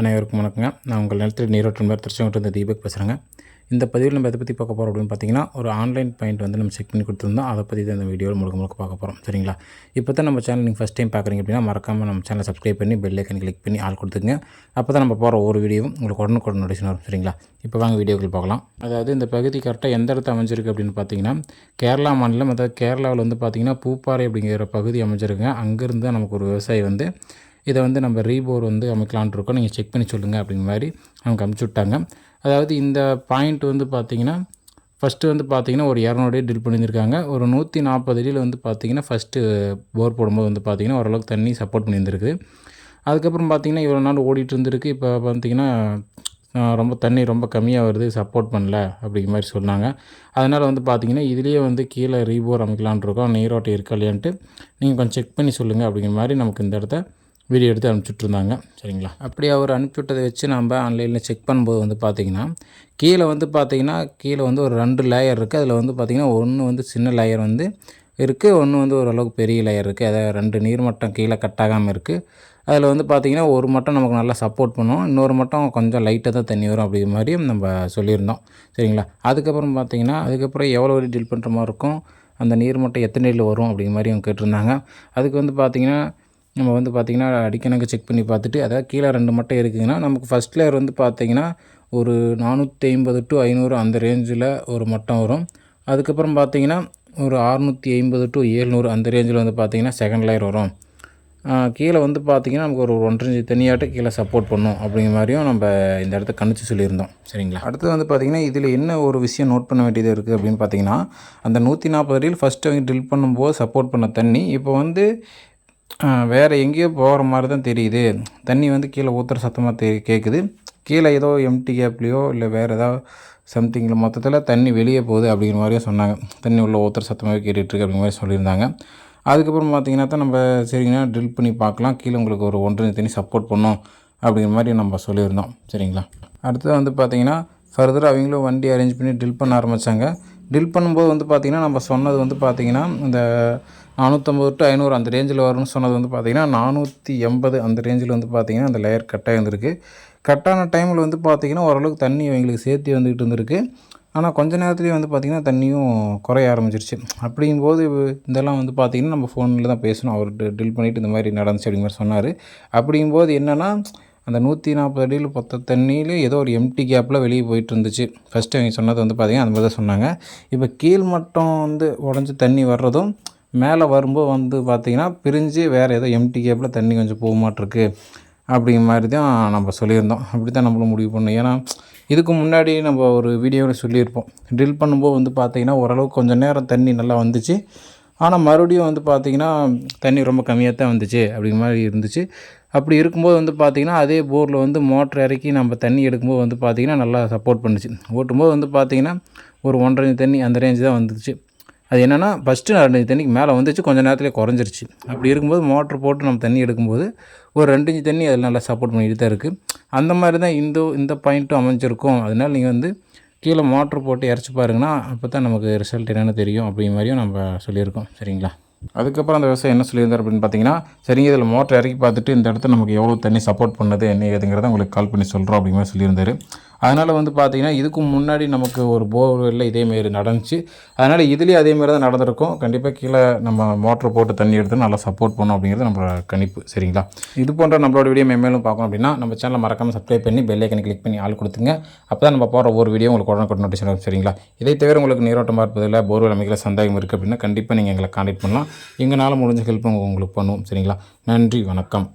அனைவருக்கும் வணக்கங்க. நான் உங்கள் நிலத்தில் நீரோட்டம் பேர் திருச்செங்கோட்டு தீபக் பேசுகிறேங்க இந்த பதிவில் நம்ம எதை பற்றி பார்க்க போகிறோம் அப்படின்னு பார்த்தீங்கன்னா ஒரு ஆன்லைன் பாயிண்ட் வந்து நம்ம செக் பண்ணி கொடுத்துருந்தோம். அதை பற்றி தான் இந்த வீடியோவில் முழுக்க முழுக்க பார்க்க போகிறோம் சரிங்களா? இப்போ தான் நம்ம சேனல் நீங்கள் ஃபஸ்ட் டைம் பார்க்குறீங்க அப்படின்னா மறக்காமல் நம்ம சேனலை சப்ஸ்கிரைப் பண்ணி பெல் ஐக்கன் கிளிக் பண்ணி ஆள் கொடுத்துங்க அப்போ தான் நம்ம போகிற ஒரு வீடியோவும் உங்களுக்கு உடனுக்குடன் நோட்டிஷன் வரும். சரிங்களா? இப்போ வாங்க வீடியோக்கள் பார்க்கலாம் அதாவது இந்த பகுதி கரெக்டாக எந்த இடத்துல அமைஞ்சிருக்கு அப்படின்னு பார்த்தீங்கன்னா கேரளா மாநிலம் அதாவது கேரளாவில் வந்து பார்த்திங்கன்னா பூப்பாறை அப்படிங்கிற பகுதி அமைஞ்சிருக்குங்க. அங்கேருந்து தான் நமக்கு ஒரு விவசாயி வந்து இதை வந்து நம்ம ரீபோர் வந்து அமைக்கலான் இருக்கோம் நீங்கள் செக் பண்ணி சொல்லுங்கள் அப்படிங்கிற மாதிரி நமக்கு அமுச்சு விட்டாங்க. அதாவது இந்த பாயிண்ட் வந்து பார்த்திங்கன்னா ஃபஸ்ட்டு வந்து பார்த்திங்கன்னா ஒரு இரநூறு அடி ட்ரில் பண்ணியிருந்திருக்காங்க. ஒரு நூற்றி நாற்பது அடியில் வந்து பார்த்திங்கன்னா ஃபஸ்ட்டு போர் போடும்போது வந்து பார்த்திங்கன்னா ஓரளவுக்கு தண்ணி சப்போர்ட் பண்ணியிருந்திருக்கு. அதுக்கப்புறம் பார்த்திங்கன்னா இவ்வளோ நாள் ஓடிட்டு இருந்திருக்கு. இப்போ பார்த்திங்கன்னா ரொம்ப தண்ணி ரொம்ப கம்மியாக வருது சப்போர்ட் பண்ணல அப்படிங்கிற மாதிரி சொன்னாங்க. அதனால் வந்து பார்த்திங்கன்னா இதுலேயே வந்து கீழே ரீபோர் அமைக்கலான் இருக்கோம் நீரோட்டம் இருக்கா இல்லையான்ட்டு நீங்கள் கொஞ்சம் செக் பண்ணி சொல்லுங்கள் அப்படிங்கிற மாதிரி நமக்கு இந்த இடத்த வீடியோ எடுத்து அனுப்பிச்சுட்ருந்தாங்க. சரிங்களா? அப்படி அவர் அனுப்பிச்சுட்டதை வச்சு நம்ம ஆன்லைனில் செக் பண்ணும்போது வந்து பார்த்திங்கன்னா கீழே வந்து பார்த்திங்கன்னா கீழே வந்து ஒரு ரெண்டு லேயர் இருக்குது அதில் வந்து பார்த்திங்கன்னா ஒன்று வந்து சின்ன லேயர் வந்து இருக்குது ஒன்று வந்து ஓரளவுக்கு பெரிய லேயர் இருக்குது அதாவது ரெண்டு நீர்மட்டம் கீழே கட்டாகாமல் இருக்குது அதில் வந்து பார்த்திங்கன்னா ஒரு மட்டம் நமக்கு நல்லா சப்போர்ட் பண்ணும். இன்னொரு மட்டம் கொஞ்சம் லைட்டாக தான் தண்ணி வரும் அப்படிங்கிற மாதிரியும் நம்ம சொல்லியிருந்தோம். சரிங்களா? அதுக்கப்புறம் பார்த்திங்கன்னா அதுக்கப்புறம் எவ்வளோ டீல் பண்ணுற மாதிரி இருக்கும்? அந்த நீர் மட்டம் எத்தனை அடியில் வரும் அப்படிங்கிற மாதிரி அவங்க கேட்டிருந்தாங்க. அதுக்கு வந்து பார்த்திங்கன்னா நம்ம வந்து பார்த்திங்கன்னா அடிக்கணக்கு செக் பண்ணி பார்த்துட்டு அதாவது கீழே ரெண்டு மட்டை இருக்குதுன்னா நமக்கு ஃபஸ்ட் லேயர் வந்து பார்த்திங்கன்னா ஒரு நானூற்றி ஐம்பது டு ஐநூறு அந்த ரேஞ்சில் ஒரு மட்டம் வரும். அதுக்கப்புறம் பார்த்திங்கன்னா ஒரு அறுநூற்றி ஐம்பது டு ஏழ்நூறு அந்த ரேஞ்சில் வந்து பார்த்திங்கன்னா செகண்ட் லேயர் வரும். கீழே வந்து பார்த்திங்கன்னா நமக்கு ஒரு ஒன்றரை இன்ச்சு தனியாட்டு கீழே சப்போர்ட் பண்ணும் அப்படிங்கிற மாதிரியும் நம்ம இந்த இடத்த கணிச்சு சொல்லியிருந்தோம். சரிங்களா? அடுத்து வந்து பார்த்திங்கன்னா இதில் என்ன ஒரு விஷயம் நோட் பண்ண வேண்டியது இருக்குது அப்படின்னு பார்த்தீங்கன்னா அந்த நூற்றி நாற்பது அடியில் ஃபஸ்ட்டு அவங்க ட்ரில் பண்ணும்போது சப்போர்ட் பண்ண தண்ணி இப்போ வந்து வேறு எங்கேயோ போகிற மாதிரி தான் தெரியுது. தண்ணி வந்து கீழே ஊற்றுற சத்தமாக தெ கேட்குது கீழே ஏதோ எம்டி கேப்லேயோ இல்லை வேறு ஏதாவது சம்திங்கில் மொத்தத்தில் தண்ணி வெளியே போகுது அப்படிங்கிற மாதிரியே சொன்னாங்க. தண்ணி உள்ளே ஊற்றுற சத்தமாகவே கேட்டுட்ருக்கு அப்படிங்கிற மாதிரி சொல்லியிருந்தாங்க. அதுக்கப்புறம் பார்த்தீங்கன்னா தான் நம்ம சரிங்கன்னா ட்ரில் பண்ணி பார்க்கலாம். கீழே உங்களுக்கு ஒரு ஒன்றரை தண்ணி சப்போர்ட் பண்ணும் அப்படிங்கிற மாதிரி நம்ம சொல்லியிருந்தோம். சரிங்களா? அடுத்தது வந்து பார்த்தீங்கன்னா ஃபர்தர் அவங்களும் வண்டி அரேஞ்ச் பண்ணி ட்ரில் பண்ண ஆரம்பித்தாங்க ட்ரில் பண்ணும்போது வந்து பார்த்திங்கன்னா நம்ம சொன்னது வந்து பார்த்திங்கன்னா இந்த நானூற்றம்பது டு ஐநூறு அந்த ரேஞ்சில் வரும்னு சொன்னது வந்து பார்த்திங்கன்னா நானூற்றி எண்பது அந்த ரேஞ்சில் வந்து பார்த்திங்கன்னா அந்த லேயர் கட்டாக இருந்திருக்கு கட்டான டைமில் வந்து பார்த்திங்கன்னா ஓரளவுக்கு தண்ணி எங்களுக்கு சேர்த்து வந்துக்கிட்டு இருந்திருக்கு. ஆனால் கொஞ்ச நேரத்துலேயே வந்து பார்த்திங்கன்னா தண்ணியும் குறைய ஆரம்பிச்சிருச்சு. அப்படிங்கும்போது இதெல்லாம் வந்து பார்த்திங்கன்னா நம்ம ஃபோனில் தான் பேசணும். அவர் ட்ரில் பண்ணிவிட்டு இந்த மாதிரி நடந்துச்சு அப்படிங்கிற மாதிரி சொன்னார். அப்படிங்கும்போது என்னென்னா அந்த நூற்றி நாற்பது அடியில் பத்த தண்ணியில் ஏதோ ஒரு எம்டி கேப்பில் வெளியே போயிட்டு இருந்துச்சு ஃபஸ்ட்டு அவங்க சொன்னது வந்து பார்த்திங்கன்னா அந்த மாதிரி தான் சொன்னாங்க. இப்போ கீழ் மட்டம் வந்து உடஞ்சி தண்ணி வர்றதும் மேலே வரும்போது வந்து பார்த்திங்கன்னா பிரிஞ்சு வேறு ஏதோ எம்டி கேப்பில் தண்ணி கொஞ்சம் போக மாட்டிருக்கு. அப்படிங்கிற மாதிரி தான் நம்ம சொல்லியிருந்தோம். அப்படி தான் நம்மளும் முடிவு பண்ணோம். ஏன்னா இதுக்கு முன்னாடி நம்ம ஒரு வீடியோவில் சொல்லியிருப்போம். ட்ரில் பண்ணும்போது வந்து பார்த்திங்கன்னா ஓரளவுக்கு கொஞ்சம் நேரம் தண்ணி நல்லா வந்துச்சு. ஆனால் மறுபடியும் வந்து பார்த்திங்கன்னா தண்ணி ரொம்ப கம்மியாக தான் வந்துச்சு அப்படிங்கிற மாதிரி இருந்துச்சு. அப்படி இருக்கும்போது வந்து பார்த்திங்கன்னா அதே போரில் வந்து மோட்டர் இறக்கி நம்ம தண்ணி எடுக்கும்போது வந்து பார்த்திங்கன்னா நல்லா சப்போர்ட் பண்ணுச்சு. ஓட்டும்போது வந்து பார்த்திங்கன்னா ஒரு ஒன்றரை தண்ணி அந்த ரேஞ்சு தான் வந்துச்சு. அது என்னென்னா ஃபஸ்ட்டு ரெண்டு தண்ணிக்கு மேலே வந்துச்சு கொஞ்சம் நேரத்துலேயே குறைஞ்சிருச்சு. அப்படி இருக்கும்போது மோட்ரு போட்டு நம்ம தண்ணி எடுக்கும்போது ஒரு ரெண்டு இஞ்சி தண்ணி அதில் நல்லா சப்போர்ட் பண்ணிட்டு தான் இருக்குது அந்த மாதிரி தான் இந்த இந்த பாயிண்ட்டும் அமைஞ்சிருக்கும். அதனால் நீங்கள் வந்து கீழே மோட்ரு போட்டு இறச்சி பாருங்கன்னா அப்போ தான் நமக்கு ரிசல்ட் என்னென்னு தெரியும் அப்படிங்கிற மாதிரியும் நம்ம சொல்லியிருக்கோம். சரிங்களா? அதுக்கப்புறம் அந்த விவசாயம் என்ன சொல்லியிருந்தார் அப்படின்னு பார்த்தீங்கன்னா சரிங்க இதில் மோட்டர் இறக்கி பார்த்துட்டு இந்த இடத்துல நமக்கு எவ்வளோ தண்ணி சப்போர்ட் பண்ணுது என்ன ஏதுங்கிறத உங்களுக்கு கால் பண்ணி சொல்கிறோம் அப்படிங்கிற சொல்லியிருந்தார். அதனால் வந்து பார்த்தீங்கன்னா இதுக்கு முன்னாடி நமக்கு ஒரு போர்வெல்லில் இதேமாரி நடந்துச்சு. அதனால் இதுலேயும் அதேமாரி தான் நடந்திருக்கும். கண்டிப்பாக கீழே நம்ம மோட்ரு போட்டு தண்ணி எடுத்து நல்லா சப்போர்ட் பண்ணும் அப்படிங்கிறது நம்மளோட கணிப்பு. சரிங்களா? இது போன்ற நம்மளோட வீடியோ மேலும் பார்க்கணும் அப்படின்னா நம்ம சேனலை மறக்காமல் சப்ஸ்கிரைப் பண்ணி பெல்லைக்கனை கிளிக் பண்ணி ஆள் கொடுத்துங்க. அப்போ தான் நம்ம போகிற ஒவ்வொரு வீடியோ உங்களுக்கு உடனே நோட்டிஸ் வரும். சரிங்களா? இதை தவிர உங்களுக்கு நீரோட்டமாக இருப்பதில் போர்வெல் அமைக்கல சந்தேகம் இருக்குது அப்படின்னா கண்டிப்பாக நீங்கள் எங்களை காண்டாக்ட் பண்ணலாம். எங்களால் முடிஞ்ச ஹெல்ப் உங்களுக்கு பண்ணுவோம். சரிங்களா? நன்றி வணக்கம்.